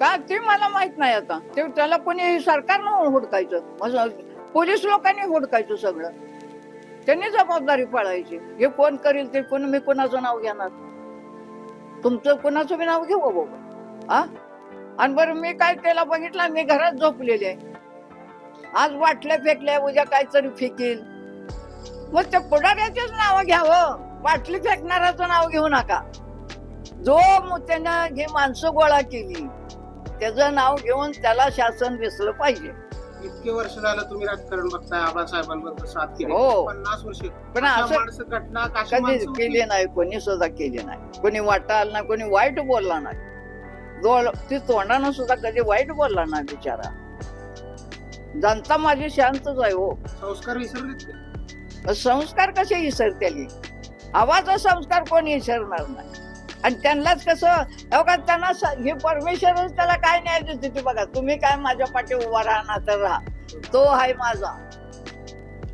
का? ते मला माहीत नाही आता. ते त्याला कोणी सरकारनं हुडकायचं. मग पोलीस लोकांनी हुडकायचं सगळं. त्यांनी जबाबदारी पाळायची. हे कोण करील ते कोण मी कोणाचं नाव घेणार? तुमचं कोणाचं मी नाव घेऊ बाबा? हा आणि बरं मी काय त्याला बघितलं? मी घरात झोपलेले आहे. आज वाटल्या फेकल्या उद्या काहीतरी फेकील. मग त्या पुढाऱ्याचेच नाव घ्यावं. बाटली फेकणाऱ्याचं नाव घेऊ नका. जो त्यानं ही माणसं गोळा केली त्याचं नाव घेऊन त्याला शासन दिसलं पाहिजे. इतके वर्ष झालं तुम्ही राजकारण बघताय आबासाहेबांबरोबर साथ केली. हो. पन्नास वर्ष. पण अशा असं माणसं घटना अशी कधी माणसं होती. केली नाही कोणी सुद्धा केली नाही. कोणी वाटा आला नाही कोणी वाईट बोलला नाही. जो ती तोंडानं सुद्धा कधी वाईट बोलला नाही बिचारा. जनता माझी शांतच आहे हो. संस्कार विसरलेत? मग संस्कार कसे विसरतेली? आवाज संस्कार कोणी विसरणार नाही. आणि त्यांनाच कसं हो का त्यांना हे परमेश्वरच त्याला काय न्याय देते ते बघा. तुम्ही काय माझ्या पाठी उभा राहा तर राहा. तो आहे माझा.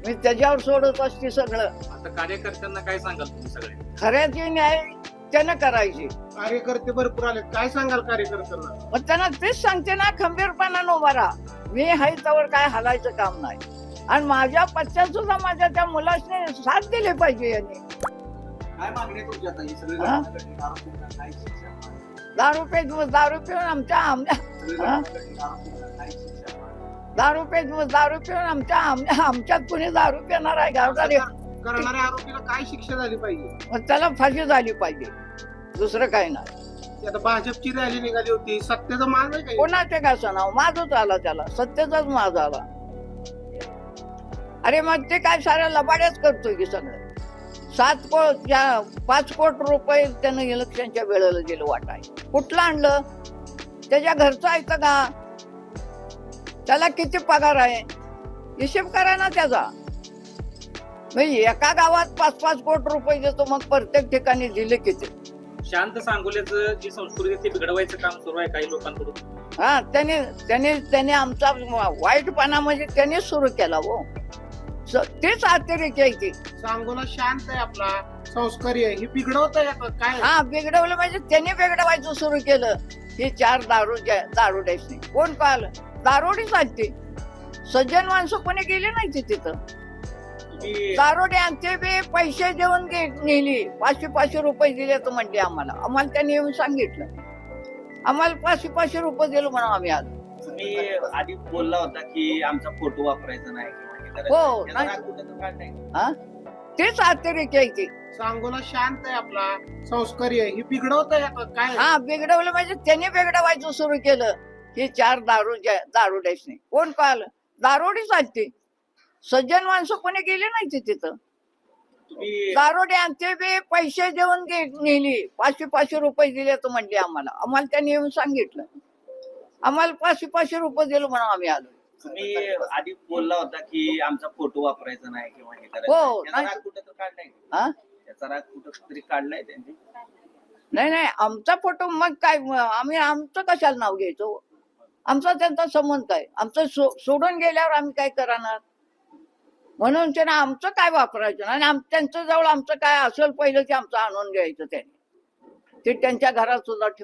मी त्याच्यावर सोडत असते सगळं. आता कार्यकर्त्यांना काय सांगाल तुम्ही सगळे? खऱ्याची न्याय त्यानं करायची. कार्यकर्ते भरपूर आले काय सांगाल कार्यकर्त्यांना? मग त्यांना तेच सांगते ना खंबीरपणानं उभा राहा. मी हाय त्यावर काय हलायचं काम नाही. आणि माझ्या पश्चात सुद्धा माझ्या त्या मुलाने साथ दिली पाहिजे यांनी. काय मागणी आहे तुमची आता ही? सगळी हा? आरोपींना काय शिक्षा मिळाली? दारू दारू पिऊन आमच्या आमच्या सगळी हा? काय शिक्षा मिळाली? दारू दारू पिऊन आमच्या आमच्या आमच्यात कुणी दारू पिणार आहे गावदारी. करणाऱ्या आरोपीला काय शिक्षा झाली पाहिजे? मग त्याला फाशी झाली पाहिजे. दुसरं काही नाही. ती आता भाजपची रॅली निघाली होती. सत्तेचा मान आहे काही? कोणाचे काय नाव? माझच आला त्याला. सत्तेचाच माझ आला. अरे मग ते काय साऱ्या लबाड्याच करतोय की सगळं? सात कोट पाच कोट रुपये त्यानं इलेक्शनच्या वेळेला दिलं वाटाय कुठलं आणलं? त्याच्या घरचं ऐकतं का? त्याला किती पगार आहे? हिशेब करा ना त्याचा. म्हणजे एका गावात पाच पाच कोट रुपये देतो मग प्रत्येक ठिकाणी दिले किती? शांत सांगोल्याचं जी संस्कृती आहे ती बिघडवायचं काम सुरू आहे काही लोकांकडून. हा त्याने त्याने त्याने आमचा वाईटपणा म्हणजे त्याने सुरू केला हो. स- तेच अतिरेक आहे की सांगोला शांत आहे आपला. संस्कारी आहे. ही बिघडवत आहे काय? हा बिघडवलं म्हणजे त्याने बिघडवायचं सुरू केलं. हे चार दारू दारू नाही कोण पाहिलं? दारोडी चालते सज्जन माणसं कोणी गेली नाही ती तिथं. दारोडे आमचे बी पैसे देऊन गे- नेली. पाचशे पाचशे रुपये दिले तर म्हणते आम्हाला. आम्हाला त्यांनी येऊन सांगितलं. आम्हाला पाचशे पाचशे रुपये दिलो म्हणून आम्ही आज तुम्ही आधी बोलला होता की आमचा फोटो वापरायचा नाही. हे हो. हा? तेच अतिरेक आहे सांगोला शांत आहे आपला. संस्कारी आहे. ही बिघडवत आहे आता काय हा बिघडवलं म्हणजे त्याने बिघडवायचं सुरू केलं. हे चार दारू दारू नाही. कोण पाहिलं? दारोडी चालते सज्जन माणसं कोणी गेली नाही ती तिथं. तुम्ही दारोडे आमचे बी पैसे देऊन गे- नेली. पाचशे पाचशे रुपये दिले तर म्हणले आम्हाला. आम्हाला त्यांनी येऊन सांगितलं. आम्हाला पाचशे पाचशे रुपये दिलो म्हणून आम्ही आलो. तुम्ही आधी बोलला होता की आमचा फोटो वापरायचा नाही किंवा हे करायचं हो, नाही. कुठं तर काढलाय. हा? त्याचा राग कुठं तरी काढलाय त्यांनी. नाही नाही. आमचा फोटो मग काय म- आम्ही आमचं कशाला नाव घ्यायचो? आमचा त्यांचा संबंध काय? आमचं सो- सोडून गेल्यावर आम्ही काय करणार? म्हणून ते ना आमचं काय वापरायचं नाही? आणि आम- त्यांच्या जवळ आमचं काय असेल पहिलं ते आमचं आणून घ्यायचं त्यांनी. ते त्यांच्या घरात सुद्धा ठेव